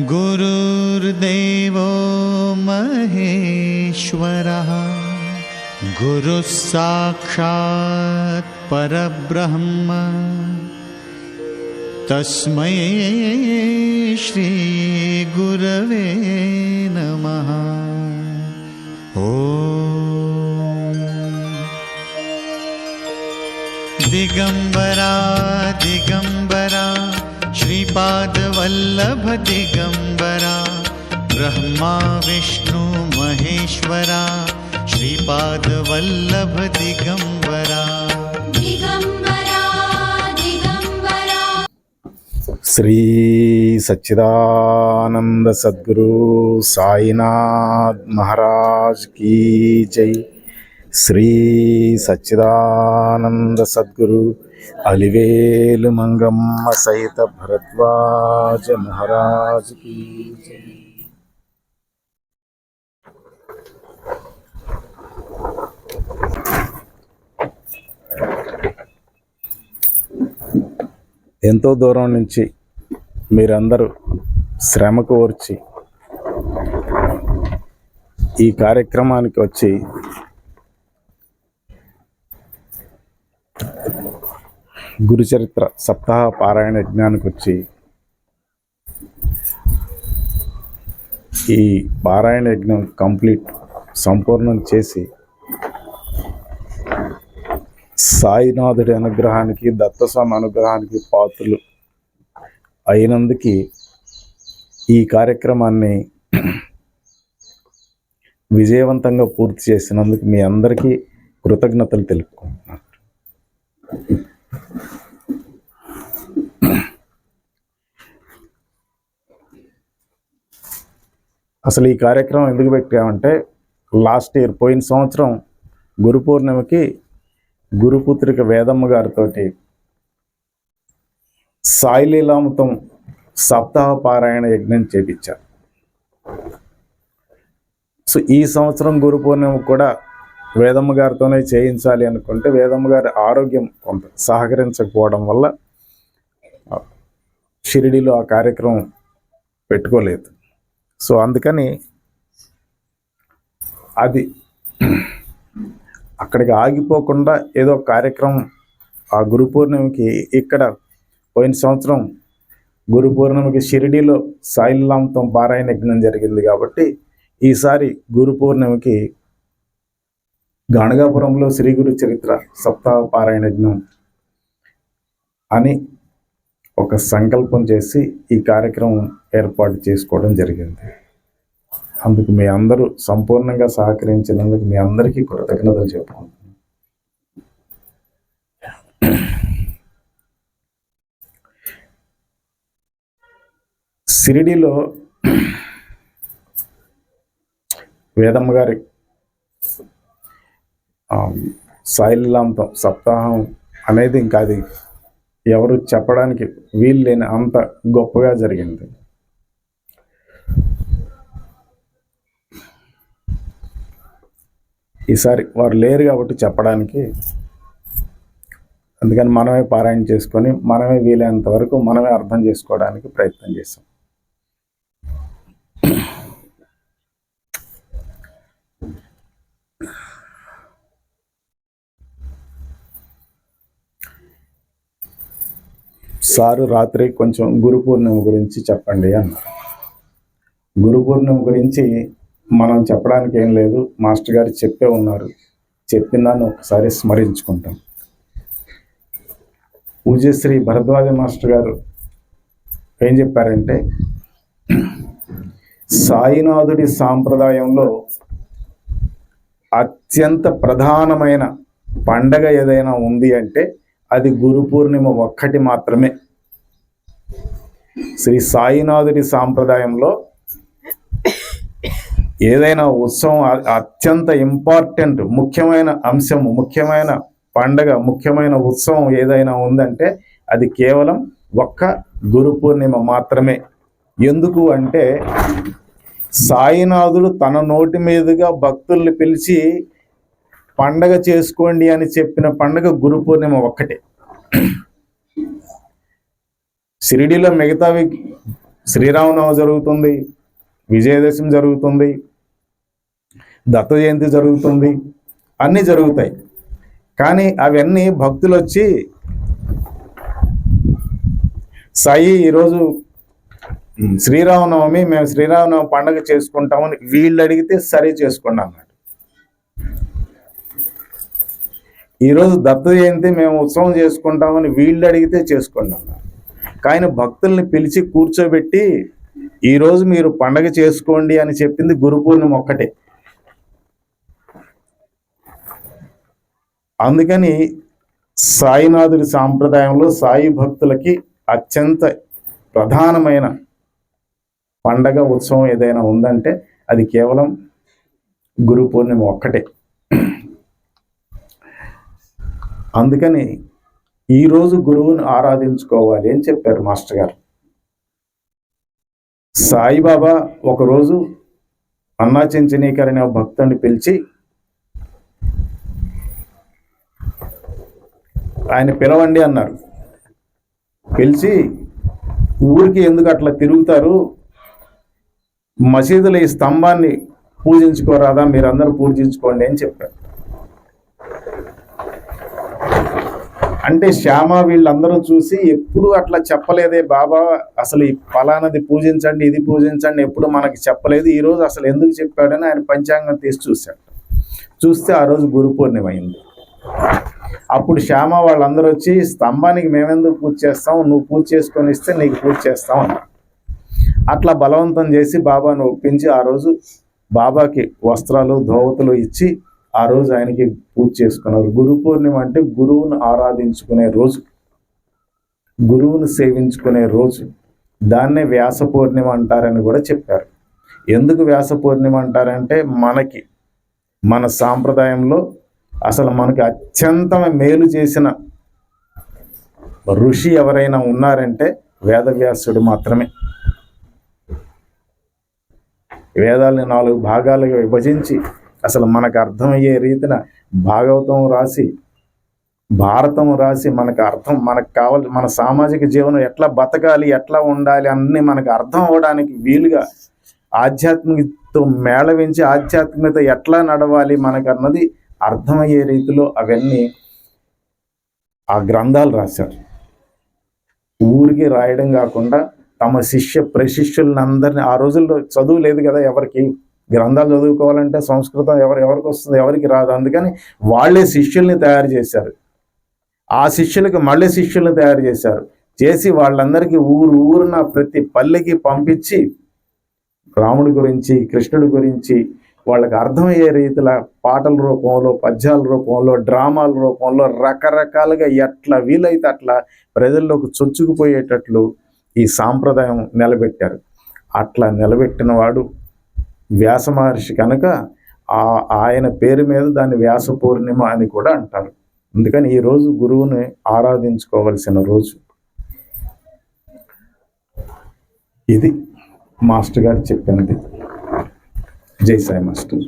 गुरुर्देवो महेश्वरः। गुरुः साक्षात् परब्रह्म। तस्मै श्रीगुरवे नमः। ॐ। दिगम्बरा श्रीपादवल्लभदिगम्बरा ब्रह्मा श्रीपादवल्लभ दिगम्बरा श्रीसच्चिदानन्द सद्गुरु साईनाथ महाराज गीचै श्रीसच्चिदानन्द सद्गुरु అలివేలు మంగమ్మ సహిత భరద్వాజ మహారాజ్ ఎంతో దూరం నుంచి మీరందరూ శ్రమకు ఓర్చి ఈ కార్యక్రమానికి వచ్చి గురుచరిత్ర సప్తాహ పారాయణ యజ్ఞానికి వచ్చి ఈ పారాయణ యజ్ఞం కంప్లీట్ సంపూర్ణం చేసి సాయినాథుడి అనుగ్రహానికి దత్తస్వామి అనుగ్రహానికి పాత్రలు అయినందుకు ఈ కార్యక్రమాన్ని విజయవంతంగా పూర్తి చేసినందుకు మీ అందరికీ కృతజ్ఞతలు తెలుపుకుంటున్నాను. అసలు ఈ కార్యక్రమం ఎందుకు పెట్టామంటే లాస్ట్ ఇయర్ పోయిన సంవత్సరం గురు పూర్ణిమకి గురుపుత్రిక వేదమ్మ గారితో సాయిలీలామృతం సప్తాహ పారాయణ యజ్ఞం చేపించారు. సో ఈ సంవత్సరం గురు పూర్ణిమ కూడా వేదమ్మ గారితోనే చేయించాలి అనుకుంటే వేదమ్మ గారి ఆరోగ్యం కొంత సహకరించకపోవడం వల్ల షిరిడిలో ఆ కార్యక్రమం పెట్టుకోలేదు. సో అందుకని అది అక్కడికి ఆగిపోకుండా ఏదో కార్యక్రమం ఆ గురు పూర్ణిమకి ఇక్కడ పోయిన సంవత్సరం గురు పూర్ణిమకి షిరిడీలో సాయిలాంతం పారాయణ యజ్ఞం జరిగింది కాబట్టి ఈసారి గురు పూర్ణిమకి గణగాపురంలో శ్రీ గురు చరిత్ర సప్తాహ పారాయణ యజ్ఞం అని ఒక సంకల్పం చేసి ఈ కార్యక్రమం ఏర్పాటు చేసుకోవడం జరిగింది. అందుకు మీ అందరూ సంపూర్ణంగా సహకరించినందుకు మీ అందరికీ కృతజ్ఞతలు చెప్పుకుంటున్నాను సిరిడిలో వేదమ్మ గారి ఆ, సప్తాహం అనేది ఇంకా అది ఎవరు చెప్పడానికి వీలు లేని అంత గొప్పగా జరిగింది. ఈసారి వారు లేరు కాబట్టి చెప్పడానికి అందుకని మనమే పారాయణ చేసుకొని మనమే వీలైనంత వరకు మనమే అర్థం చేసుకోవడానికి ప్రయత్నం చేసాం సారు రాత్రి కొంచెం గురు పూర్ణిమ గురించి చెప్పండి అన్నారు. గురు పూర్ణిమ గురించి మనం చెప్పడానికి ఏం లేదు. మాస్టర్ గారు చెప్పే ఉన్నారు. చెప్పిందాన్ని ఒకసారి స్మరించుకుంటాం. పూజశ్రీ భరద్వాజ మాస్టర్ గారు ఏం చెప్పారంటే సాయినాథుడి సాంప్రదాయంలో అత్యంత ప్రధానమైన పండగ ఏదైనా ఉంది అంటే అది గురు పూర్ణిమ ఒక్కటి మాత్రమే. శ్రీ సాయినాథుడి సాంప్రదాయంలో ఏదైనా ఉత్సవం అత్యంత ఇంపార్టెంట్ ముఖ్యమైన అంశం ముఖ్యమైన పండగ ముఖ్యమైన ఉత్సవం ఏదైనా ఉందంటే అది కేవలం ఒక్క గురు పూర్ణిమ మాత్రమే. ఎందుకు అంటే సాయినాథుడు తన నోటి మీదుగా భక్తుల్ని పిలిచి పండగ చేసుకోండి అని చెప్పిన పండగ గురు పూర్ణిమ ఒక్కటే. షిరిడీలో మిగతావి శ్రీరామనవమి జరుగుతుంది విజయదశమి జరుగుతుంది దత్త జయంతి జరుగుతుంది అన్నీ జరుగుతాయి. కానీ అవన్నీ భక్తులు వచ్చి సాయి ఈరోజు శ్రీరామనవమి మేము శ్రీరామనవమి పండగ చేసుకుంటామని వీళ్ళు అడిగితే సరే చేసుకోండి ఈరోజు దత్త జయంతి మేము ఉత్సవం చేసుకుంటామని వీళ్ళు అడిగితే చేసుకోండి అన్నారు. కానీ భక్తుల్ని పిలిచి కూర్చోబెట్టి ఈరోజు మీరు పండగ చేసుకోండి అని చెప్పింది గురు పూర్ణిమ ఒక్కటే. అందుకని సాయినాథుడి సాంప్రదాయంలో సాయి భక్తులకి అత్యంత ప్రధానమైన పండగ ఉత్సవం ఏదైనా ఉందంటే అది కేవలం గురు పూర్ణిమ ఒక్కటే. అందుకని ఈరోజు గురువుని ఆరాధించుకోవాలి అని చెప్పారు మాస్టర్ గారు. సాయిబాబా ఒకరోజు అన్నా చెంచనీకర్ అనే ఒక భక్తుడిని పిలిచి ఆయన పిలవండి అన్నారు. పిలిచి ఊరికి ఎందుకు అట్లా తిరుగుతారు? మసీదుల ఈ స్తంభాన్ని పూజించుకోరాదా? మీరందరూ పూజించుకోండి అని చెప్పారు. అంటే శ్యామ వీళ్ళందరూ చూసి ఎప్పుడు అట్లా చెప్పలేదే బాబా అసలు ఈ ఫలానది పూజించండి ఇది పూజించండి ఎప్పుడు మనకి చెప్పలేదు. ఈ రోజు అసలు ఎందుకు చెప్పాడని ఆయన పంచాంగం తీసి చూశాడు. చూస్తే ఆ రోజు గురు పూర్ణిమ అయింది. అప్పుడు శ్యామ వాళ్ళందరూ వచ్చి స్తంభానికి మేమెందుకు పూజ చేస్తాం? నువ్వు పూజ చేసుకొని ఇస్తే నీకు పూజ చేస్తాం అన్నారు. అట్లా బలవంతం చేసి బాబాను ఒప్పించి ఆ రోజు బాబాకి వస్త్రాలు ధోవతులు ఇచ్చి ఆ రోజు ఆయనకి పూజ చేసుకున్నారు. గురు పూర్ణిమ అంటే గురువును ఆరాధించుకునే రోజు గురువును సేవించుకునే రోజు. దాన్నే వ్యాస పూర్ణిమ అంటారని కూడా చెప్పారు. ఎందుకు వ్యాస పూర్ణిమ అంటారంటే మనకి మన సాంప్రదాయంలో అసలు మనకి అత్యంత మేలు చేసిన ఋషి ఎవరైనా ఉన్నారంటే వేదవ్యాసుడు మాత్రమే. వేదాలని నాలుగు భాగాలుగా విభజించి అసలు మనకు అర్థమయ్యే రీతిన భాగవతం రాసి భారతం రాసి మనకు అర్థం మనకు కావాలి మన సామాజిక జీవనం ఎట్లా బతకాలి ఎట్లా ఉండాలి అన్నీ మనకు అర్థం అవ్వడానికి వీలుగా ఆధ్యాత్మికతో మేళవించి ఆధ్యాత్మికత ఎట్లా నడవాలి మనకు అన్నది అర్థమయ్యే రీతిలో అవన్నీ ఆ గ్రంథాలు రాశారు. ఊరికి రాయడం కాకుండా తమ శిష్య ప్రశిష్యులను అందరినీ ఆ రోజుల్లో చదువు లేదు కదా ఎవరికి? గ్రంథాలు చదువుకోవాలంటే సంస్కృతం ఎవరు ఎవరికి వస్తుంది? ఎవరికి రాదు. అందుకని వాళ్ళే శిష్యుల్ని తయారు చేశారు. ఆ శిష్యులకు మళ్ళీ శిష్యుల్ని తయారు చేశారు. చేసి వాళ్ళందరికీ ఊరు ఊరున ప్రతి పల్లెకి పంపించి రాముడి గురించి కృష్ణుడి గురించి వాళ్ళకి అర్థమయ్యే రీతిలో పాటల రూపంలో పద్యాల రూపంలో డ్రామాల రూపంలో రకరకాలుగా ఎట్లా వీలైతే అట్లా ప్రజల్లోకి చొచ్చుకుపోయేటట్లు ఈ సాంప్రదాయం నిలబెట్టారు. అట్లా నిలబెట్టిన వాడు వ్యాస మహర్షి కనుక ఆ ఆయన పేరు మీద దాన్ని వ్యాస పూర్ణిమ అని కూడా అంటారు. అందుకని ఈ రోజు గురువుని ఆరాధించుకోవలసిన రోజు. ఇది మాస్టర్ గారు చెప్పినది. జై సాయి మాస్టర్.